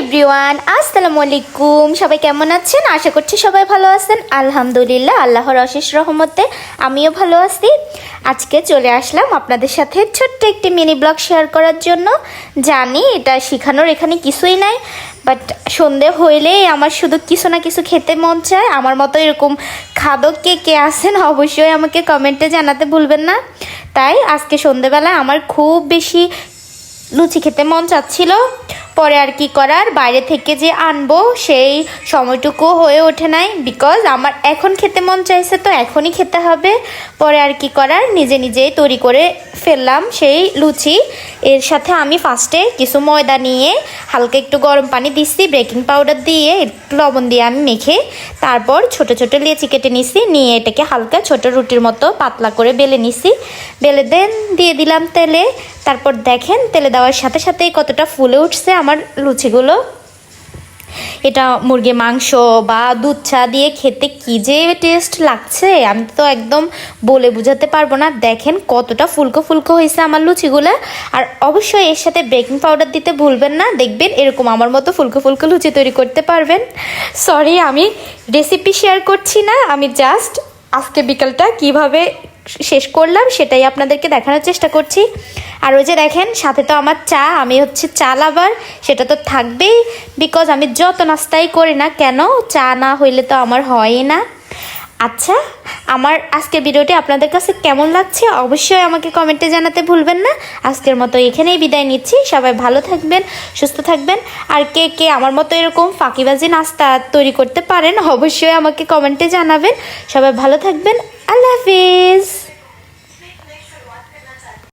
Everyone, আসসালামু আলাইকুম। সবাই কেমন আছেন? আশা করছি সবাই ভালো আছেন। আলহামদুলিল্লাহ, আল্লাহর অশেষ রহমতে আমিও ভালো আছি। আজকে চলে আসলাম আপনাদের সাথে ছোট্ট একটি মিনি ব্লগ শেয়ার করার জন্য। জানি এটা শেখানোর এখানে কিছুই নাই বাট সন্ধে হইলেই আমার শুধু কিছু না কিছু খেতে মন চায়। আমার মতো এরকম খাদক কে কে আছেন, অবশ্যই আমাকে কমেন্টে জানাতে ভুলবেন না। তাই আজকে সন্ধেবেলায় আমার খুব বেশি লুচি খেতে মন চাচ্ছিল। পরে আর কি করার? বাইরে থেকে যে আনব, সেই সময়টুকু হয়ে ওঠে নাই বিকজ আমার এখন খেতে মন চাইছে তো এখনই খেতে হবে। পরে আর কি করার? নিজে নিজেই তৈরি করে ফেললাম সেই লুচি। এর সাথে আমি ফার্স্টে কিছু ময়দা নিয়ে হালকা একটু গরম পানি দিচ্ছি বেকিং পাউডার দিয়ে একটু লবণ দিয়ে আমি মেখে তারপর ছোট ছোট লেচি কেটে নিছি, নিয়ে এটাকে হালকা ছোট রুটির মতো পাতলা করে বেলে নিছি। বেলে দেন, দিয়ে দিলাম তেলে। তারপর দেখেন তেলে দেওয়ার সাথে সাথেই কতটা ফুলে উঠছে আমার লুচিগুলো। এটা মুরগি মাংস বা দুধ চা দিয়ে খেতে কি যে টেস্ট লাগছে, আমি তো একদম বলে বোঝাতে পারব না। দেখেন কতটা ফুলকো ফুলকো হয়েছে আমার লুচিগুলো। আর অবশ্যই এর সাথে বেকিং পাউডার দিতে ভুলবেন না, দেখবেন এরকম আমার মতো ফুলকো ফুলকো লুচি তৈরি করতে পারবেন। সরি আমি রেসিপি শেয়ার করছি না, আমি জাস্ট আজকে বিকালটা কীভাবে শেষ করলাম, সেটাই আপনাদেরকে দেখানোর চেষ্টা করছি। আর ওই যে দেখেন, সাথে তো আমার চা, আমি হচ্ছে চা লাভার, সেটা তো থাকবেই বিকজ আমি যত নাস্তাই করি না কেন, চা না হইলে তো আমার হয়ই না। আচ্ছা আমার আজকের ভিডিওটি আপনাদের কাছে কেমন লাগছে, অবশ্যই আমাকে কমেন্টে জানাতে ভুলবেন না। আজকের মতো এখানেই বিদায় নিচ্ছি, সবাই ভালো থাকবেন, সুস্থ থাকবেন। আর কে কে আমার মতো এরকম ফাঁকিবাজি নাস্তা তৈরি করতে পারেন, অবশ্যই আমাকে কমেন্টে জানাবেন। সবাই ভালো থাকবেন, আল্লাহ হাফিজ।